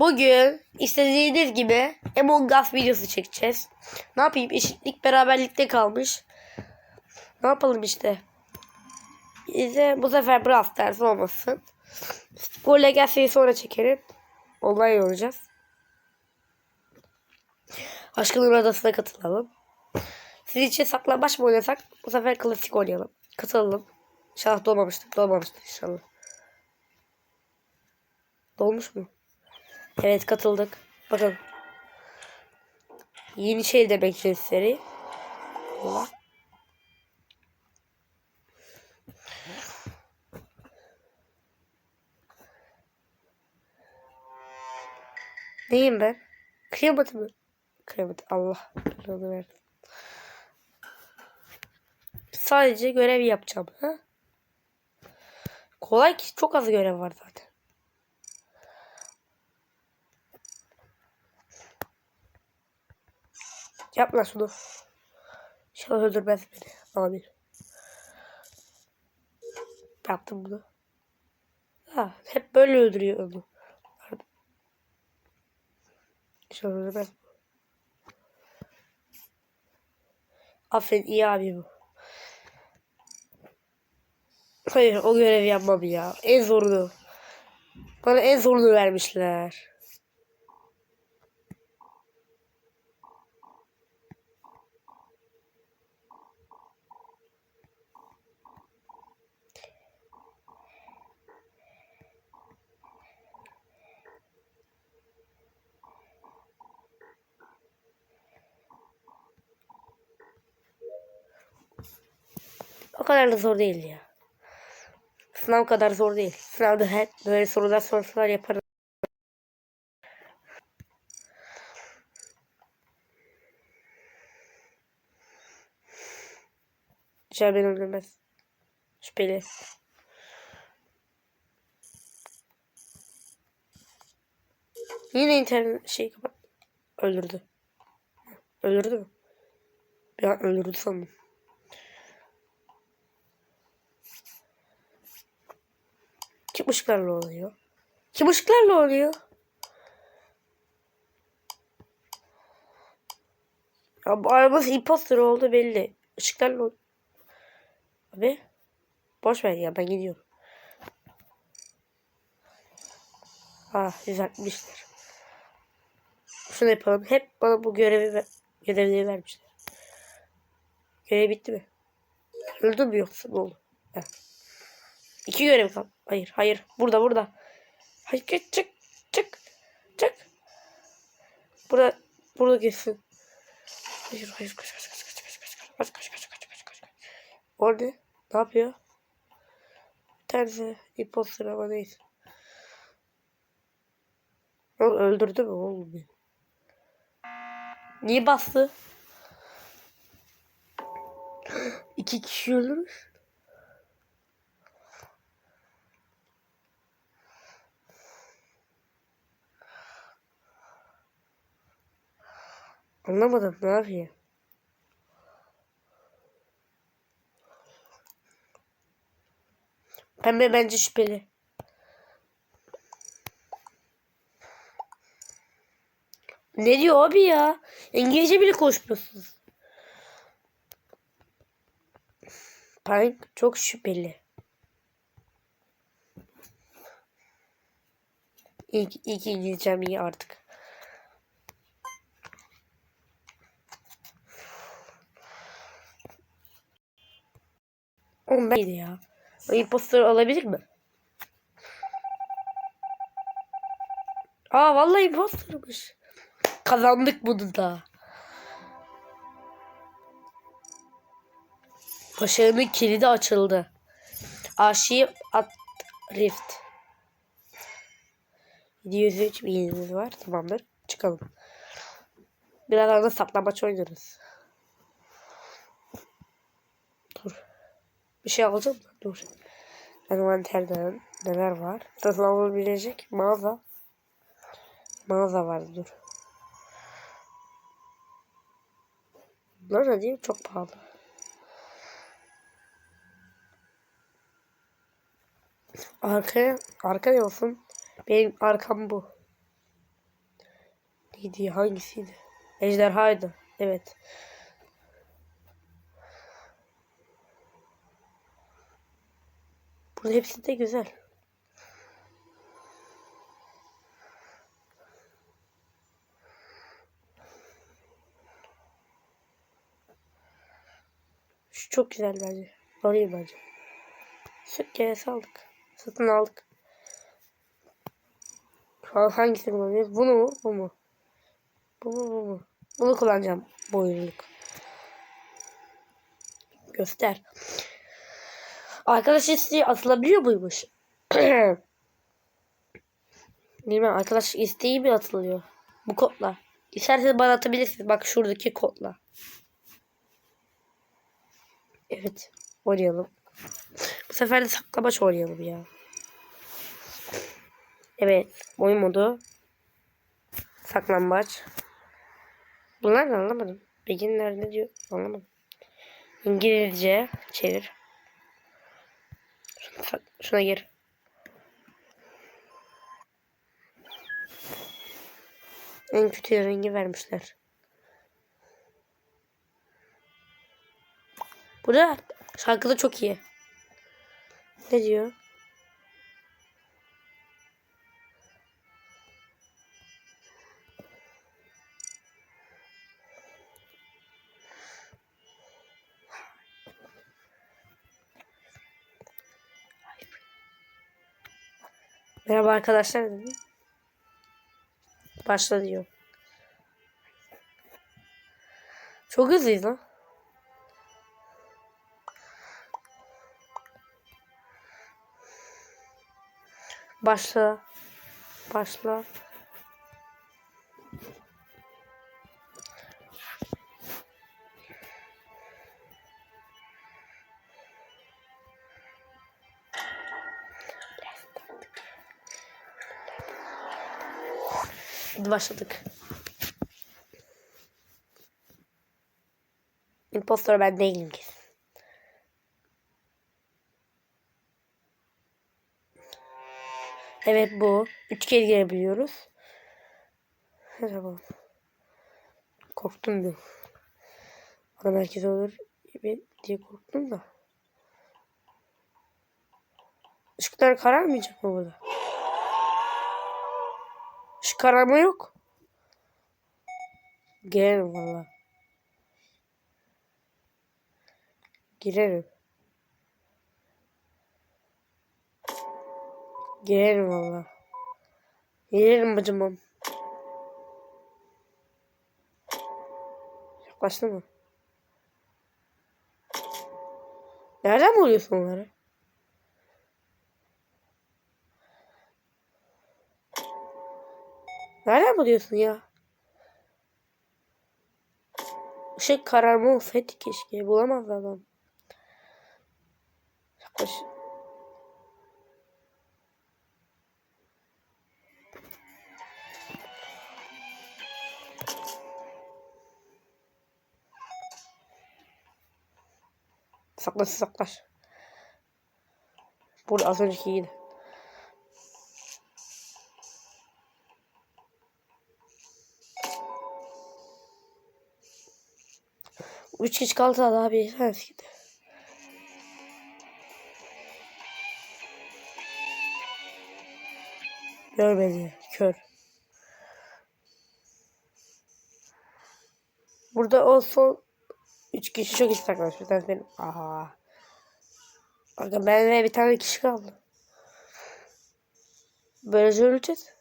Bugün istediğiniz gibi Among Us videosu çekeceğiz. Ne yapayım? Eşitlik beraberlikte kalmış. Ne yapalım işte. Bize bu sefer Brawl Stars olmasın. Bu Legacy'yi sonra çekerim. Online olacağız. Aşkın adasına katılalım. Sizin için saklambaç mı oynasak? Bu sefer klasik oynayalım. Katılalım. İnşallah dolmamıştır. Dolmamıştır inşallah. Dolmuş mu? Evet katıldık. Bakın. Yeni şey demek için seri. Neyim ben? Kıyamet mi? Kıyamet. Allah. Sadece görev yapacağım. Ha? Kolay ki çok az görev var zaten. Yapma şunu. İnşallah öldürmez beni. Amin. Yaptım bunu. Ha, hep böyle öldürüyor onu. İnşallah öldürmez. Aferin iyi abi bu. Hayır o görevi yapmam ya. En zorunu. Bana en zorunu vermişler. Kadar da zor değil ya. Sınav kadar zor değil. Sınavda hep böyle sorular sorsalar yaparım. Beni öldürmez. Şüpheli. Yine internet şey kapat. Öldürdü. Öldürdü mü? An öldürdü sandım. Kim ışıklarla oluyor? Kim ışıklarla oluyor? Ya bu arabası imposter oldu belli. Işıklarla Abi. Boş ver ya ben gidiyorum. Ah düzeltmişler. Şunu yapalım. Hep bana bu görevi ver görevleri vermişler. Görev bitti mi? Öldü mü yoksa ne oldu? Evet. İki görev kal. Hayır, hayır. Burada, burada. Hayır, çık, çık, çık, çık. Burada, burada geçsin. Hayır, hayır, kaç, kaç, kaç, kaç, kaç, kaç, kaç, kaç, kaç, kaç, kaç, kaç, kaç, kaç. O ne? Yapıyor? Bir tanesi imposter ama neyse. Onu öldürdü mü oğlum beni? Niye bastı? İki kişi öldürmüş. Anlamadım ne yapıyor? Pembe bence şüpheli. Ne diyor abi ya? İngilizce bile konuşmuyorsunuz. Pink çok şüpheli. İlk, ilk İngilizcem iyi artık. Oğlum ben iyiydi ya. O imposter olabilir mi? Aa vallahi impostermış. Kazandık bunu da. Başarının kilidi açıldı. Arşiv at rift. 703 bilginiz var. Tamamdır. Çıkalım. Birazdan da saklambaç oynarız. Bir şey alacağım mı? Dur. Envanterden neler var? Satın alabilecek mağaza. Mağaza var dur. Bunlar da değil? Çok pahalı. Arkaya, arka ne olsun? Benim arkam bu. Neydi? Hangisiydi? Ejderhaydı. Evet. Burada hepsi de güzel. Şu çok güzel bence. Orayı bence. Süt keresi aldık. Satın aldık. Hangisini kullanıyoruz? Bunu mu? Bu mu? Bu mu? Bu mu? Bunu kullanacağım. Bu oyunluk. Göster. Arkadaş isteği atılabiliyor muymuş? Bilmem arkadaş isteği mi atılıyor? Bu kodla. İsterseniz bana atabilirsiniz. Bak şuradaki kodla. Evet. Oynayalım. Bu sefer de saklamaç oynayalım ya. Evet. Oyun modu. Saklambaç. Bunlar ne anlamadım. Beginler ne diyor anlamadım. İngilizce çevir. Sak- şuna gir. En kötü rengi vermişler. Bu da şarkı da çok iyi. Ne diyor? Merhaba arkadaşlar dedi. Başla diyor. Çok hızlıyız lan. Başla. Başla. Hadi başladık. Impostor ben değilim kesin. Evet bu. Üç kez girebiliyoruz. Merhaba. Korktum bir. Adam herkes olur diye korktum da. Işıklar kararmayacak mı burada? Işık kararma yok. Girerim valla. Girerim. Girerim valla. Girerim bacımam. Yaklaştı mı? Nereden buluyorsun onları? Nereden buluyorsun ya? Şey, Işık kararma olsaydı keşke. Bulamaz adam. Yaklaş. Saklaş saklaş. Burada az önceki yine. 3 kişi kaldı abi. Hadi gidelim. Görmedi. Kör. Burada o son 3 kişi çok iyi takmış. Bir tanesi benim. Aha. Aga ben ve bir tane kişi kaldı. Böylece öleceğiz.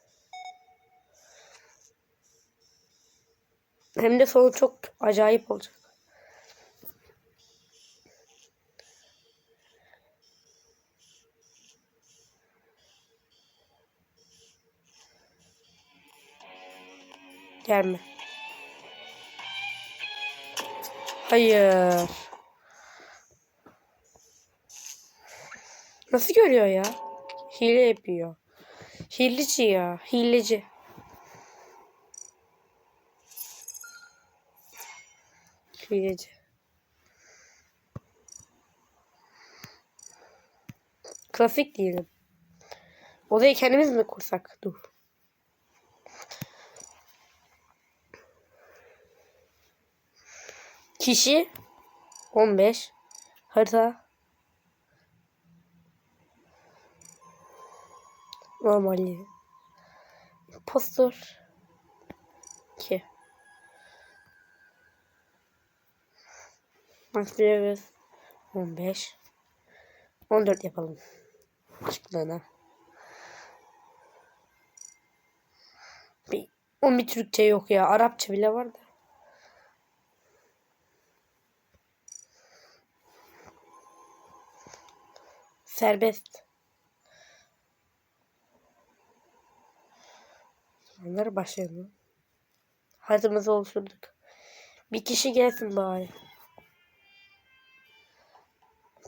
Hem de sonu çok acayip olacak. Gelme. Hayır. Nasıl görüyor ya? Hile yapıyor. Hileci ya. Hileci. Hileci. Klasik diyelim. Odayı kendimiz mi kursak? Dur. Kişi 15. Harita Normali. Impostor 2. Max Lewis 15. 14 yapalım. Açıklığına. Bir, o bir Türkçe yok ya. Arapça bile var da. Serbest. Onları başlayalım. Haritamızı oluşturduk. Bir kişi gelsin bari.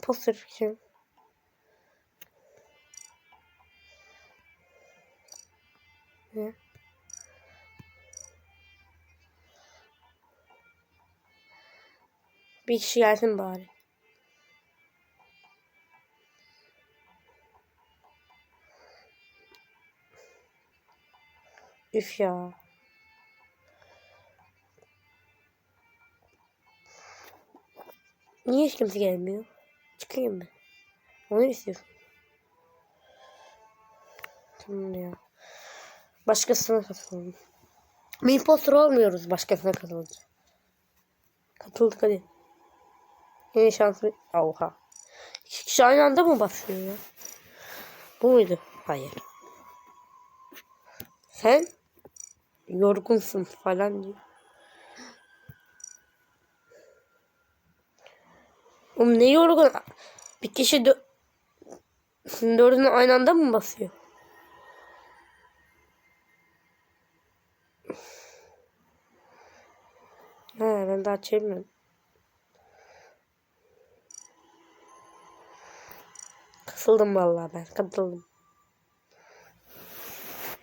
Poster kim? Ne? Bir kişi gelsin bari. Üf ya. Niye hiç kimse gelmiyor? Çıkayım mı? Onu istiyorsun. Tamam ya. Başkasına katılalım. Bir impostor olmuyoruz başkasına katılınca. Katıldık hadi. Yeni şansı. Oha. İki kişi aynı anda mı basıyor ya? Bu muydu? Hayır. Sen yorgunsun falan diyor. Oğlum ne yorgun? Bir kişi dö dördünü aynı anda mı basıyor? He ben daha çevirmedim. Kasıldım vallahi ben. Katıldım.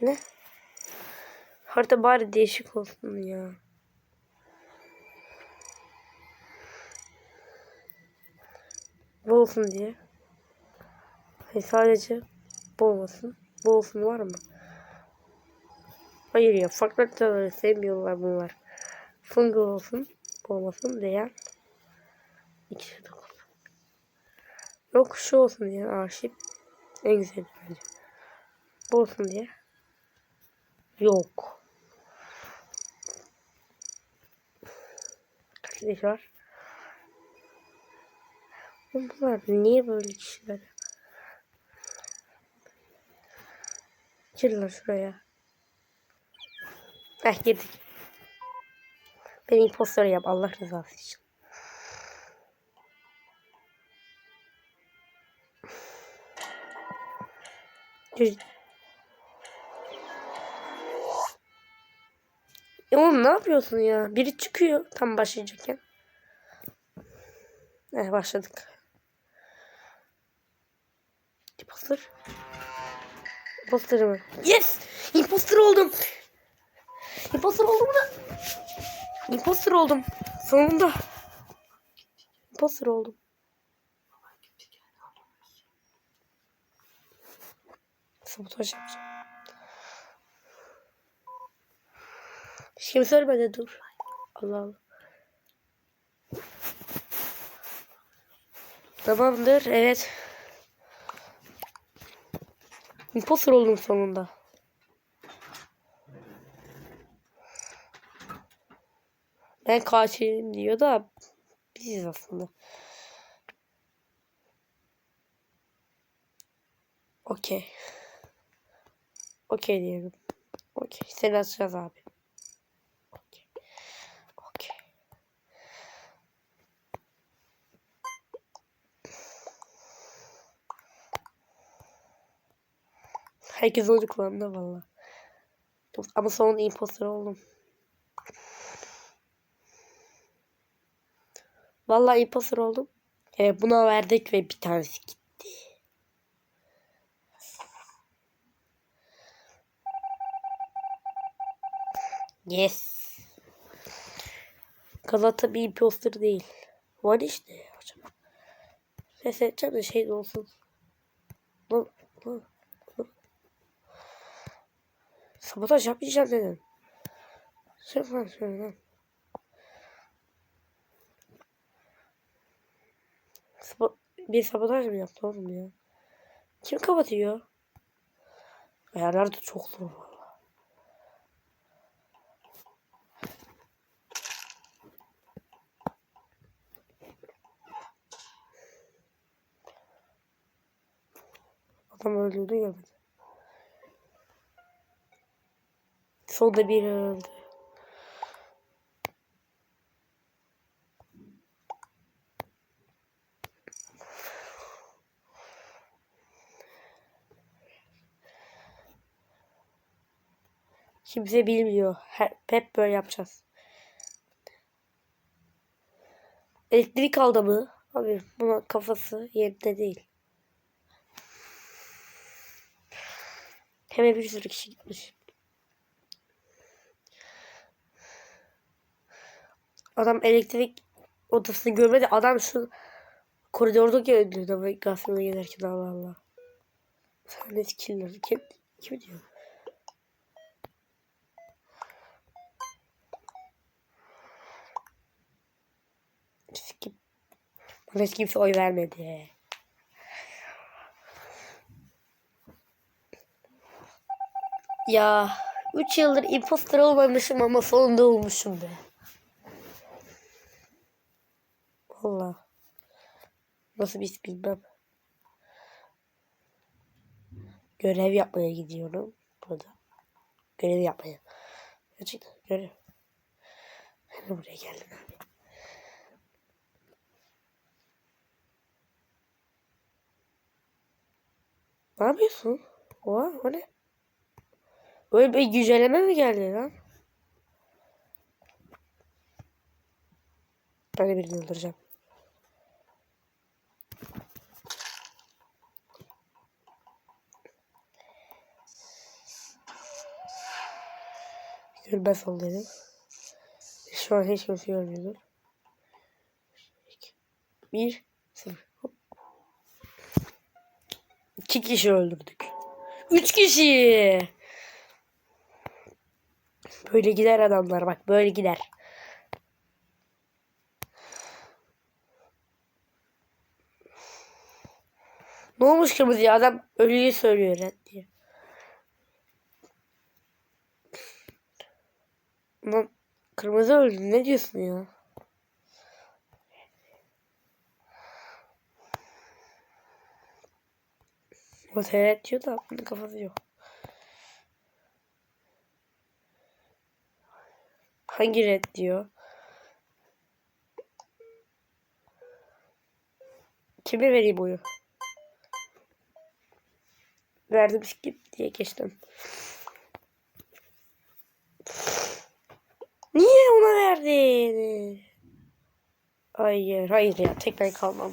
Ne? Harita bari değişik olsun ya. Bu olsun diye. Hayır, sadece bu olmasın. Bu olsun var mı? Hayır ya farklı haritaları sevmiyorlar bunlar. Fungi olsun. Olmasın diyen. İkisi de olsun. Yok şu olsun diye arşiv. En güzeli bence. Bu olsun diye. Yok. Var? Bunlar niye böyle kişiler? Gir şuraya. Heh girdik. Beni impostor yap Allah rızası için. Gir. E oğlum ne yapıyorsun ya? Biri çıkıyor tam başlayacakken. Eh başladık. Imposter. Imposter mı? Yes! Imposter oldum. Imposter oldum da. Imposter oldum. Sonunda. Imposter oldum. Sabotaj yapacağım. Kimse ölmedi dur. Allah Allah. Tamamdır evet. Imposter oldum sonunda. Ben kaçayım diyor da biziz aslında. Okey. Okey diyelim. Okey. Seni açacağız abi. Herkes oyuncu kullandı valla. Ama sonunda imposter oldum. Vallahi imposter oldum. Evet buna verdik ve bir tanesi gitti. Yes. Galata bir imposter değil. Var işte hocam. Ses edeceğim de şey olsun. Sabotaj yapmayacağım dedim. Sırf ben söyledim. Bir sabotaj mı yaptı oğlum ya? Kim kapatıyor? Ayarlar da çok zor. Adam öldürdü ya. Solda biri öldü. Kimse bilmiyor. Hep böyle yapacağız. Elektrik aldı mı? Abi buna kafası yerinde değil. Hemen bir sürü kişi gitmiş. Adam elektrik odasını görmedi. Adam şu koridordaki öldürdü navigasyona gelirken Allah Allah. Sen ne killer? Kim, kim diyor? Skip. Bana hiç kimse oy vermedi. Ya 3 yıldır imposter olmamışım ama sonunda olmuşum be. Valla. Nasıl bir his bilmem. Görev yapmaya gidiyorum. Burada. Görev yapmaya. Gerçekten görev. Ben buraya geldim abi. Ne yapıyorsun? Oha o ne? Böyle bir güncelleme mi geldi lan? Ben de birini öldüreceğim. Görmez ol dedim. Şu an hiç kimse görmüyordur. Bir, sıfır. Hop. İki kişi öldürdük. Üç kişi. Böyle gider adamlar bak böyle gider. Ne olmuş kırmızıya adam ölüyü söylüyor diye. Lan kırmızı öldü ne diyorsun ya? O red diyor da bunun kafası yok. Hangi red diyor? Kime vereyim oyu? Verdim skip diye geçtim. Niye ona verdin? Hayır, hayır ya tek ben kalmam.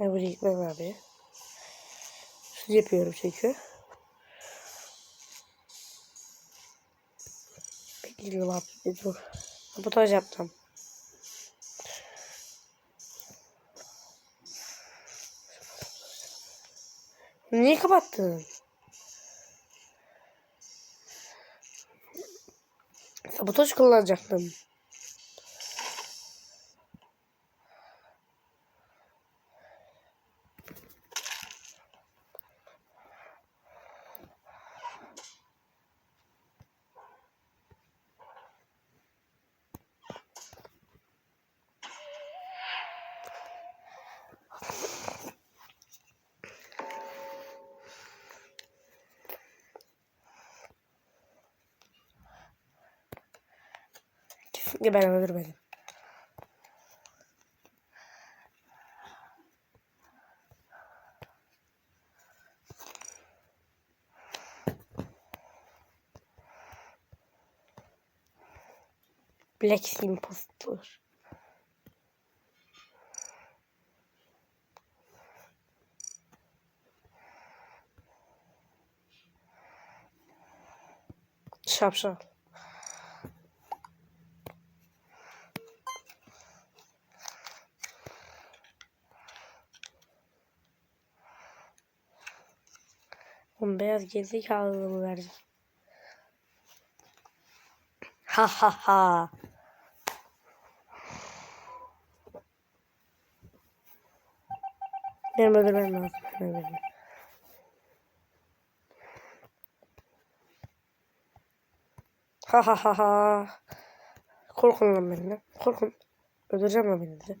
Ben buraya gitmem abi. Şunu yapıyorum çünkü. Bekliyorum abi dur. Sabotaj yaptım. Niye kapattın? Sabotaj kullanacaktım. Kesinlikle ben öldürmedim. Black Impostor. Şapşal. Oğlum beyaz gerizekalı vereceğim. Ha ha ha. Benim öldürmem lazım. Benim öldürmem. Ha ha ha ha. Korkun lan benden. Korkun. Öldüreceğim lan beni de.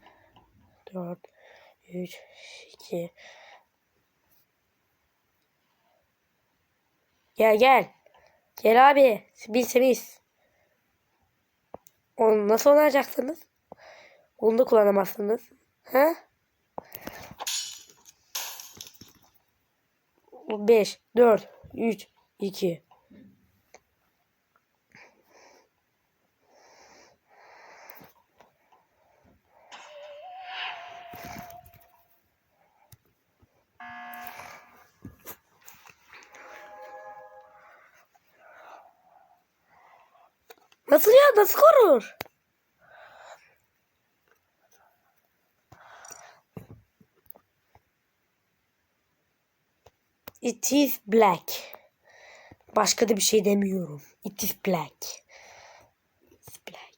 4 3 2 Gel gel. Gel abi. Biz semiz. Onu nasıl oynayacaksınız? Onu da kullanamazsınız. Ha? 5 4 3 2 Nasıl ya? Nasıl korur? It is black. Başka da bir şey demiyorum. It is black. It's black.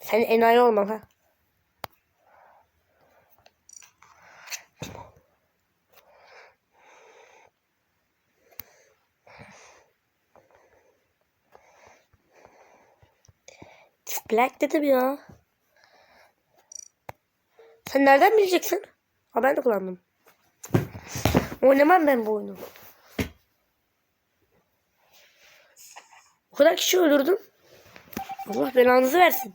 Sen enayi olma ha. Black dedim ya. Sen nereden bileceksin? Ha ben de kullandım. Oynamam ben bu oyunu. O kadar kişi öldürdüm. Allah belanızı versin.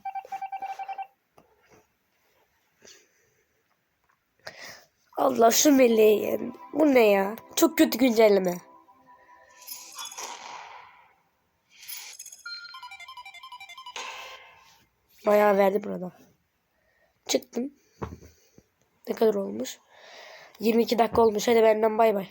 Allah şu meleği. Bu ne ya? Çok kötü güncelleme. Bayağı verdi burada. Çıktım. Ne kadar olmuş? 22 dakika olmuş. Hadi benden bay bay.